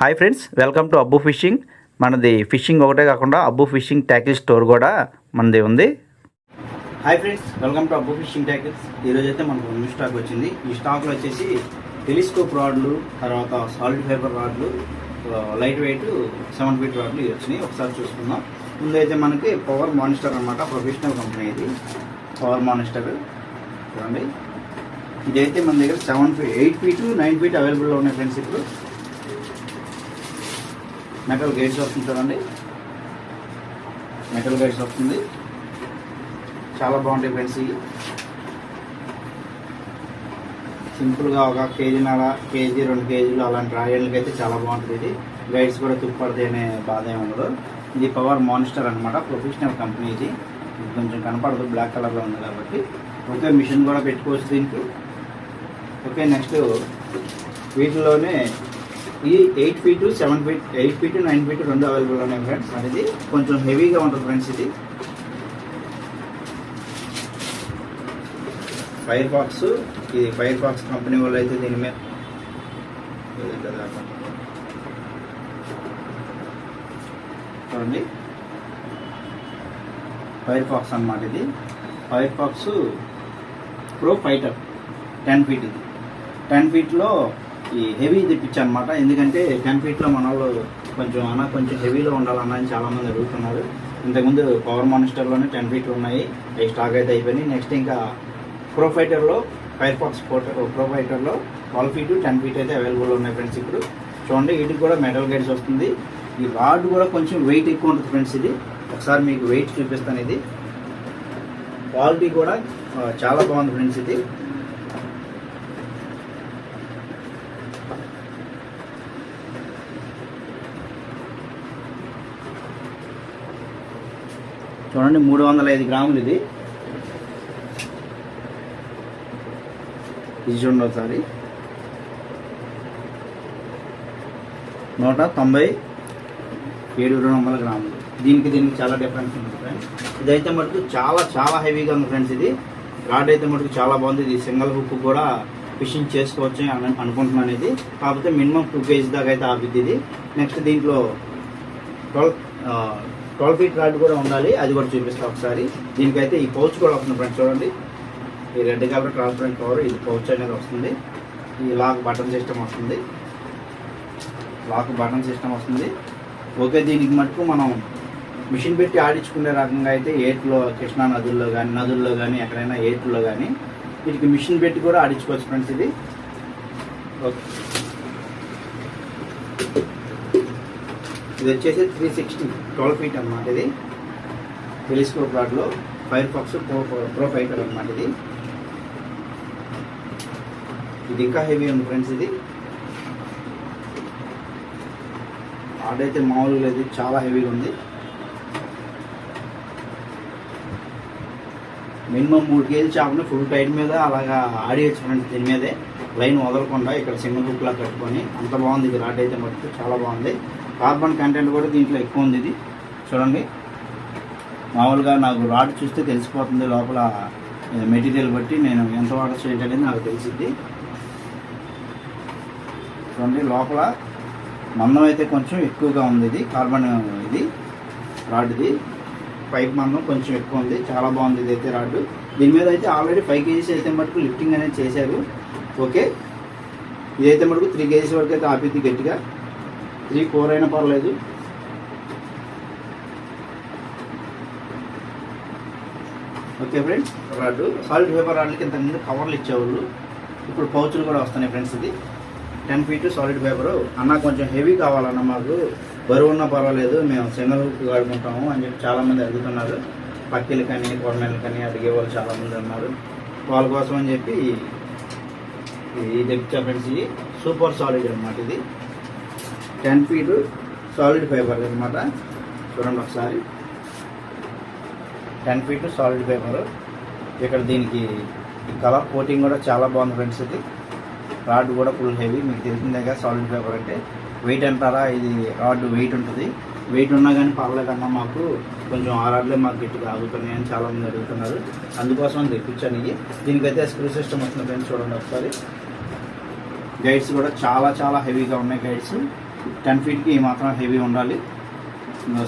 Hi friends welcome to Abbu fishing మనది fishing ఒకటే కాకుండా అబ్బు ఫిషింగ్ ట్యాకిల్ స్టోర్ కూడా మనది ఉంది. Hi friends welcome to Abbu fishing tackles ఈరోజు అయితే మనకు న్యూ స్టాక్ వచ్చింది. ఈ స్టాక్లో వచ్చేసి టెలిస్కోప్ రాడ్లు తర్వాత సాలిడ్ ఫైబర్ రాడ్లు లైట్ వెయిట్ సెవెన్ ఫీట్ రాడ్లు వచ్చినాయి. ఒకసారి చూసుకుందాం. ముందైతే మనకి పవర్ మానిస్టర్ అనమాట ప్రొఫెషనల్ కంపెనీ ఇది. పవర్ మానిస్టర్ చూడండి. ఇదైతే మన దగ్గర seven feet eight feet nine feet అవైలబుల్లో ఉన్నాయి ఫ్రెండ్స్ ఇప్పుడు. మెటల్ గైడ్స్ వస్తుంది చూడండి. మెటల్ గైడ్స్ వస్తుంది చాలా బాగుంటాయి ఫ్రెండ్స్ ఇవి. సింపుల్గా ఒక కేజీన్నర కేజీ రెండు కేజీలు అలాంటి రాయలకి అయితే చాలా బాగుంటుంది ఇది. గైడ్స్ కూడా తుప్పడితే అనే బాధ ఏమి ఉండదు. ఇది పవర్ మానిస్టర్ అనమాట ప్రొఫెషనల్ కంపెనీ ఇది. ఇది కొంచెం కనపడదు. బ్లాక్ కలర్లో ఉంది కాబట్టి. ఓకే మిషన్ కూడా పెట్టుకోవచ్చు దీనికి. ఓకే నెక్స్ట్ వీటిలోనే ఈ eight feet seven feet eight feet nine feet రెండు అవైలబుల్ ఉన్నాయి ఫ్రెండ్స్ అనేది కొంచెం హెవీగా ఉంటుంది ఫ్రెండ్స్ ఇది. ఫైర్ బాక్స్ ఇది ఫైర్ బాక్స్ కంపెనీ వాళ్ళు అయితే దీని మీద చూడండి. ఫైర్ ఫాక్స్ అనమాట ఇది. Fire fox pro fighter ten feet ఇది టెన్ ఫీట్లో ఈ హెవీ తెప్పించా అనమాట ఎందుకంటే టెన్ ఫీట్లో మన వాళ్ళు కొంచెం అన్న కొంచెం హెవీలో ఉండాలన్న అని చాలామంది అడుగుతున్నారు. ఇంతకుముందు పవర్ మానిస్టర్లోనే టెన్ ఫీట్లు ఉన్నాయి. అవి స్టాక్ అయితే అయిపోయినాయి. నెక్స్ట్ ఇంకా ప్రో ఫైటర్లో ఫైర్ ఫాక్స్ ప్రో ఫైటర్లో ట్వెల్వ్ ఫీట్ టెన్ ఫీట్ అయితే అవైలబుల్ ఉన్నాయి ఫ్రెండ్స్ ఇప్పుడు. చూడండి వీటికి కూడా మెటల్ గైడ్స్ వస్తుంది. ఈ రాడ్ కూడా కొంచెం వెయిట్ ఎక్కువ ఉంటుంది ఫ్రెండ్స్ ఇది. ఒకసారి మీకు వెయిట్ చూపిస్తాను ఇది. క్వాలిటీ కూడా చాలా బాగుంది ఫ్రెండ్స్ ఇది. చూడండి మూడు వందల ఐదు గ్రాములు ఇది. ఇది చూడండి ఒకసారి. నూట తొంభై ఏడు రెండు వందల గ్రాములు. దీనికి దీనికి చాలా డిఫరెన్స్ ఉంది ఫ్రెండ్స్ ఇదైతే మటుకు చాలా చాలా హెవీగా ఉంది ఫ్రెండ్స్ ఇది. రాడ్ అయితే మటుకు చాలా బాగుంది. ఇది సింగిల్ హుక్ కూడా ఫిషింగ్ చేసుకోవచ్చు అని అనుకుంటున్నాను ఇది కాకపోతే మినిమం టూ కేజీ దాకా అయితే ఆపిద్ది ఇది. నెక్స్ట్ దీంట్లో ట్వెల్వ్ ట్వెల్వ్ ఫీట్ రాడ్ కూడా ఉండాలి. అది కూడా చూపిస్తాం ఒకసారి. దీనికైతే ఈ పౌచ్ కూడా వస్తుంది ఫ్రెండ్స్ చూడండి. ఈ రెడ్ కలర్ ట్రాన్స్పరెంట్ కవర్ ఇది పౌచ్ అనేది వస్తుంది. ఈ లాక్ బటన్ సిస్టమ్ వస్తుంది. లాక్ బటన్ సిస్టమ్ వస్తుంది. ఓకే దీనికి మటుకు మనం మిషన్ పెట్టి ఆడించుకునే రకంగా అయితే ఏట్లో కృష్ణా నదుల్లో కానీ నదుల్లో కానీ ఎక్కడైనా ఏట్లో కానీ వీటికి మిషన్ పెట్టి కూడా ఆడించుకోవచ్చు ఫ్రెండ్స్ ఇది. ఓకే. ఇది వచ్చేసి త్రీ సిక్స్టీ ట్వెల్వ్ ఫీట్ అనమాట ఇది. Telescope రాడ్లో fire fox pro pro fighter అనమాట ఇది. ఇది ఇంకా హెవీ ఉంది ఫ్రెండ్స్ ఇది. ఆడైతే మామూలుగా లేదు చాలా హెవీగా ఉంది. మినిమం మూడు కేజీ చేపని ఫుల్ టైట్ మీద అలాగా ఆడియచ్చు ఫ్రెండ్స్ దీని మీదే. లైన్ వదలకుండా ఇక్కడ సింగిల్ బుక్లా కట్టుకొని అంత బాగుంది ఇది రాడ్ అయితే మటుకు చాలా బాగుంది. కార్బన్ కంటెంట్ కూడా దీంట్లో ఎక్కువ ఉంది ఇది. చూడండి. మామూలుగా నాకు రాడ్ చూస్తే తెలిసిపోతుంది లోపల మెటీరియల్ బట్టి నేను ఎంత వాటర్ చేయడం అనేది నాకు తెలిసింది చూడండి లోపల మందం అయితే కొంచెం ఎక్కువగా ఉంది ఇది కార్బన్ ఇది రాడ్ది. పైప్ మందం కొంచెం ఎక్కువ ఉంది చాలా బాగుంది ఇది అయితే రాడ్. దీని మీద అయితే ఆల్రెడీ ఫైవ్ కేజీస్ అయితే మటుకు లిఫ్టింగ్ అనేది చేశారు. ఓకే. ఇదైతే మటుకు త్రీ కేజీస్ వరకు అయితే ఆపిద్ది గట్టిగా. త్రీ ఫోర్ అయినా పర్లేదు. Okay friends rod. Solid paper రాడ్లకి ఇంతకుముందు కవర్లు ఇచ్చేవాళ్ళు. ఇప్పుడు పౌచులు కూడా వస్తున్నాయి ఫ్రెండ్స్ ఇది. టెన్ ఫీట్ సాలిడ్ పేపరు అన్న కొంచెం హెవీ కావాలన్న మాకు బరువు ఉన్నా పర్వాలేదు. మేము సింగల్ హుక్ వాడుకుంటాము అని చెప్పి చాలామంది అడుగుతున్నారు. పక్కిలు కానీ కొరమేలు కానీ అడిగే వాళ్ళు చాలామంది ఉన్నారు. వాళ్ళ కోసం అని చెప్పి ఇది తెచ్చా ఫ్రెండ్స్ ఇది. సూపర్ సాలిడ్ అనమాట ఇది. టెన్ ఫీట్ సాలిడ్ ఫైబర్ అనమాట చూడండి ఒకసారి. టెన్ ఫీట్ సాలిడ్ పేపర్ ఇక్కడ దీనికి కలర్ కోటింగ్ కూడా చాలా బాగుంది ఫ్రెండ్స్ ఇది. రాడ్ కూడా ఫుల్ హెవీ. మీకు తెలిసిందే కదా సాలిడ్ పేపర్ అంటే. వెయిట్ అంటారా ఇది రాడ్ వెయిట్ ఉంటుంది. వెయిట్ ఉన్నా కానీ పర్లేదన్నా మాకు కొంచెం ఆ రాడ్లే మాకు గట్టిగా ఆగుతున్నాయి అని చాలామంది అడుగుతున్నారు. అందుకోసం తెప్పించాను ఇవి. దీనికైతే స్క్రూ సిస్టమ్ వస్తుంది ఫ్రెండ్స్ చూడండి ఒకసారి. గైడ్స్ కూడా చాలా చాలా హెవీగా ఉన్నాయి గైడ్స్. టెన్ ఫీట్కి మాత్రం హెవీ ఉండాలి.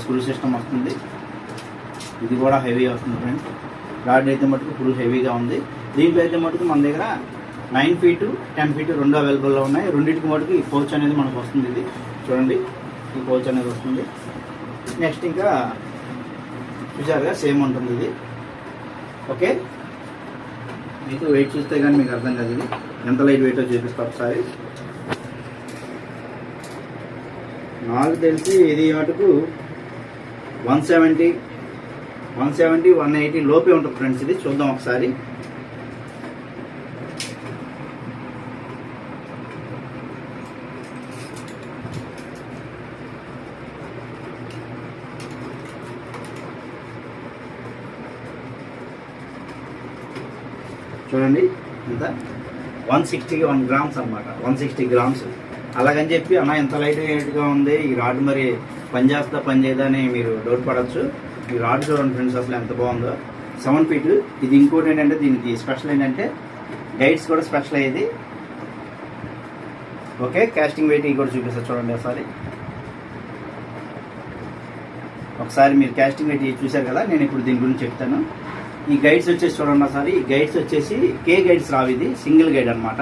స్క్రూ సిస్టమ్ వస్తుంది. ఇది కూడా హెవీ వస్తుంది ఫ్రెండ్స్. రాడ్ అయితే మటుకు ఫుల్ హెవీగా ఉంది. దీంట్లో అయితే మటుకు మన దగ్గర నైన్ ఫీటు టెన్ ఫీటు రెండు అవైలబుల్లో ఉన్నాయి. రెండింటికి మటుకు ఈ పౌచ్ అనేది మనకు వస్తుంది ఇది. చూడండి ఈ పౌచ్ అనేది వస్తుంది. నెక్స్ట్ ఇంకా చూసారుగా సేమ్ ఉంటుంది ఇది. ఓకే? మీకు వెయిట్ చూస్తే కానీ మీకు అర్థం కాదు ఇది. ఎంత లైట్ వెయిట్ చూపిస్తా ఒకసారి. నాకు తెలిసి ఇది మటుకు one seventy one seventy one eighty లోపే ఉంటుంది ఫ్రెండ్స్ ఇది. చూద్దాం ఒకసారి. చూడండి. ఎంత? వన్ సిక్స్టీ వన్ గ్రామ్స్ అనమాట వన్ సిక్స్టీ గ్రామ్స్. అలాగని చెప్పి అన్న ఎంత లైట్ వెయిట్గా ఉంది? ఈ రాడ్ మరి పని చేస్తా పని చేయదా అని మీరు డౌట్ పడవచ్చు ఈ రాడ్ చూడండి ఫ్రెండ్స్ అసలు ఎంత బాగుందో. సెవెన్ ఫీట్ ఇది ఇంకోటి ఏంటంటే దీనికి స్పెషల్ ఏంటంటే గైడ్స్ కూడా స్పెషల్ అయ్యేది. ఓకే కాస్టింగ్ వెయిట్ కూడా చూపిస్తా చూడండి ఒకసారి. ఒకసారి మీరు కాస్టింగ్ వెయిట్ చూశారు కదా నేను ఇప్పుడు దీని గురించి చెప్తాను. ఈ గైడ్స్ వచ్చేసి చూడండి ఒకసారి. ఈ గైడ్స్ వచ్చేసి కే గైడ్స్ రావు ఇది సింగిల్ గైడ్ అనమాట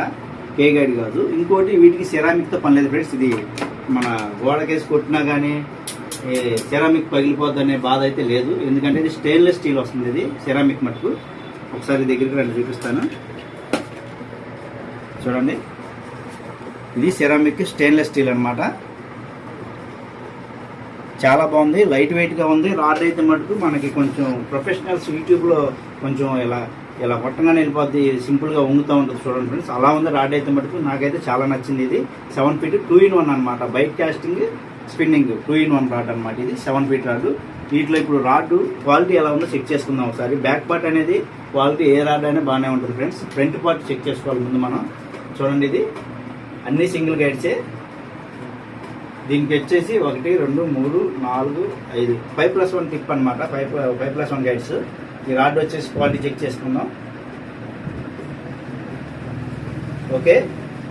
కే గైడ్ కాదు. ఇంకోటి వీటికి సెరామిక్తో పని లేదు ఫ్రెండ్స్. ఇది మన గోడకేసి కొట్టినా కానీ సెరామిక్ పగిలిపోద్ది అనే బాధ అయితే లేదు. ఎందుకంటే ఇది స్టెయిన్లెస్ స్టీల్ వస్తుంది ఇది సెరామిక్ మటుకు. ఒకసారి దగ్గరికి రండి చూపిస్తాను. చూడండి. ఇది సెరామిక్ స్టెయిన్లెస్ స్టీల్ అన్నమాట. చాలా బాగుంది లైట్ వెయిట్గా ఉంది. రాడ్ అయితే మటుకు మనకి కొంచెం ప్రొఫెషనల్స్ యూట్యూబ్లో కొంచెం ఇలా ఇలా కొట్టగానే వెళ్ళిపోద్ది సింపుల్గా ఉంగుతూ ఉంటుంది చూడండి ఫ్రెండ్స్. అలా ఉంది రాడ్ అయితే మటుకు నాకైతే చాలా నచ్చింది ఇది. Seven feet two in one అనమాట bait casting spinning two in one rod అనమాట ఇది సెవెన్ ఫీట్ రాడ్. వీటిలో ఇప్పుడు రాడ్ క్వాలిటీ ఎలా ఉందో చెక్ చేసుకుందాం ఒకసారి. బ్యాక్ పార్ట్ అనేది క్వాలిటీ ఏ రాడ్ అయినా బాగానే ఉంటుంది ఫ్రెండ్స్. ఫ్రంట్ పార్ట్ చెక్ చేసుకోవాలి ముందు మనం. చూడండి ఇది. అన్ని సింగిల్ గైడ్సే. దీనికి వచ్చేసి ఒకటి రెండు మూడు నాలుగు ఐదు. ఫైవ్ ప్లస్ వన్ టిప్ అనమాట five five plus one guides. ఈ రాడ్ వచ్చేసి క్వాలిటీ చెక్ చేసుకుందాం. ఓకే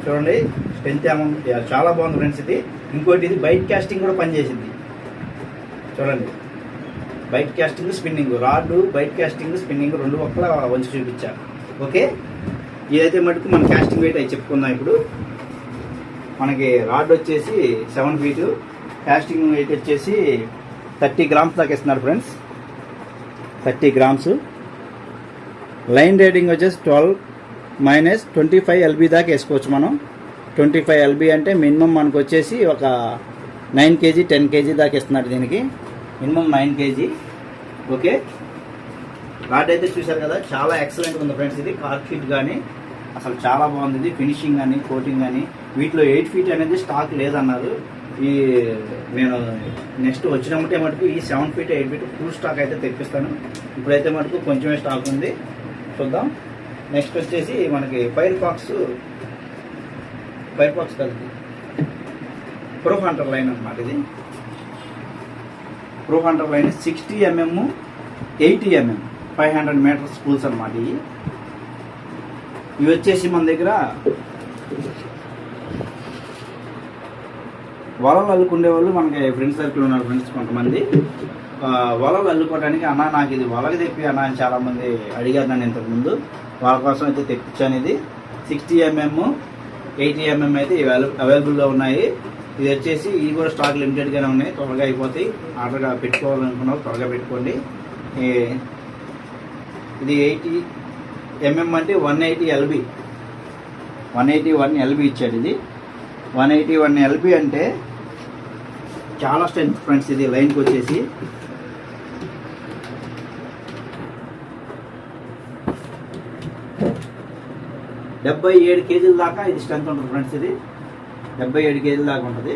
చూడండి స్ట్రెంత్ అమౌంట్ చాలా బాగుంది ఫ్రెండ్స్ ఇది. ఇంకోటి ఇది బైట్ క్యాస్టింగ్ కూడా పనిచేసింది. చూడండి bait casting spinning rod bait casting spinning రెండు ఒక్కల వంచి చూపించాను ఓకే ఇదైతే మటుకు మన క్యాస్టింగ్ వెయిట్ అయి చెప్పుకుందాం ఇప్పుడు. మనకి రాడ్ వచ్చేసి సెవెన్ ఫీటు క్యాస్టింగ్ వెయిట్ వచ్చేసి థర్టీ గ్రామ్స్ దాకా ఇస్తున్నారు friends. Thirty grams line rating వచ్చేసి twelve minus twenty five LB దాకా వేసుకోవచ్చు మనం. ట్వంటీ ఫైవ్ ఎల్బీ అంటే మినిమం మనకు వచ్చేసి ఒక నైన్ కేజీ టెన్ కేజీ దాకా ఇస్తున్నారు దీనికి. Minimum nine KG okay rod అయితే చూశారు కదా చాలా ఎక్సలెంట్ ఉంది ఫ్రెండ్స్ ఇది కార్క్ ఫిట్ కానీ అసలు చాలా బాగుంది. ఇది ఫినిషింగ్ కానీ కోటింగ్ కానీ వీటిలో ఎయిట్ ఫీట్ అనేది స్టాక్ లేదన్నారు. ఈ నేను నెక్స్ట్ వచ్చినప్పుడే మటుకు ఈ seven feet eight feet full stock అయితే తెప్పిస్తాను. ఇప్పుడైతే మటుకు కొంచెమే స్టాక్ ఉంది. చూద్దాం. నెక్స్ట్ వచ్చేసి మనకి ఫైర్ ఫాక్స్ ఫైర్ ఫాక్స్ కలిపి ప్రో హంటర్ లైన్ అనమాట ఇది. Pro hunter line sixty MM eighty MM five hundred metres spools అనమాట ఇవి. ఇవి వచ్చేసి మన దగ్గర వలలు అల్లుకునే వాళ్ళు మనకి ఫ్రెండ్స్ సర్కిల్ ఉన్నారు ఫ్రెండ్స్ కొంతమంది. వలలు అల్లుకోవడానికి అన్న నాకు ఇది వలకి తెప్పి అన్న అని చాలామంది అడిగారు నన్ను ఇంతకుముందు. వాళ్ళ కోసం అయితే తెప్పించాను ఇది. సిక్స్టీ ఎంఎం ఎయిటీ ఎంఎం అయితే అవైలబుల్లో అవైలబుల్గా ఉన్నాయి. ఇది వచ్చేసి ఇవి కూడా స్టాక్ లిమిటెడ్గానే ఉన్నాయి. త్వరగా అయిపోతాయి. ఆర్డర్గా పెట్టుకోవాలనుకున్నారు త్వరగా పెట్టుకోండి. ఇది ఎయిటీ ఎంఎం అంటే one eighty LB one eighty one LB ఇచ్చాడు ఇది. వన్ ఎయిటీ వన్ ఎల్బి అంటే చాలా స్ట్రెంత్ ఫ్రెండ్స్ ఇది లైన్కి వచ్చేసి. డెబ్బై ఏడు కేజీల దాకా ఇది స్ట్రెంత్ ఉంటుంది ఫ్రెండ్స్ ఇది. డెబ్బై ఏడు కేజీల దాకా ఉంటుంది.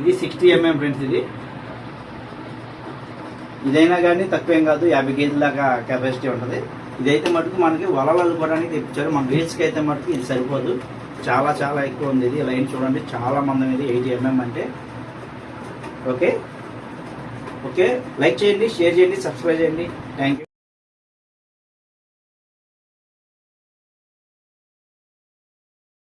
ఇది సిక్స్టీ ఎంఎం ఫ్రెండ్స్ ఇది. ఇదైనా కానీ తక్కువేం కాదు యాభై కేజీల దాకా కెపాసిటీ ఉంటుంది. ఇదైతే మటుకు మనకి వలలు అల్లుకోవడానికి తెప్పించారు. మన రీల్స్కి అయితే మటుకు ఇది సరిపోదు. చాలా చాలా ఎక్కువ ఉంది ఇది. లైన్ చూడండి. చాలా మందం ఇది. ఎయిటీ ఎంఎం అంటే. ఓకే? ఓకే? లైక్ చేయండి షేర్ చేయండి సబ్స్క్రైబ్ చేయండి. Thank you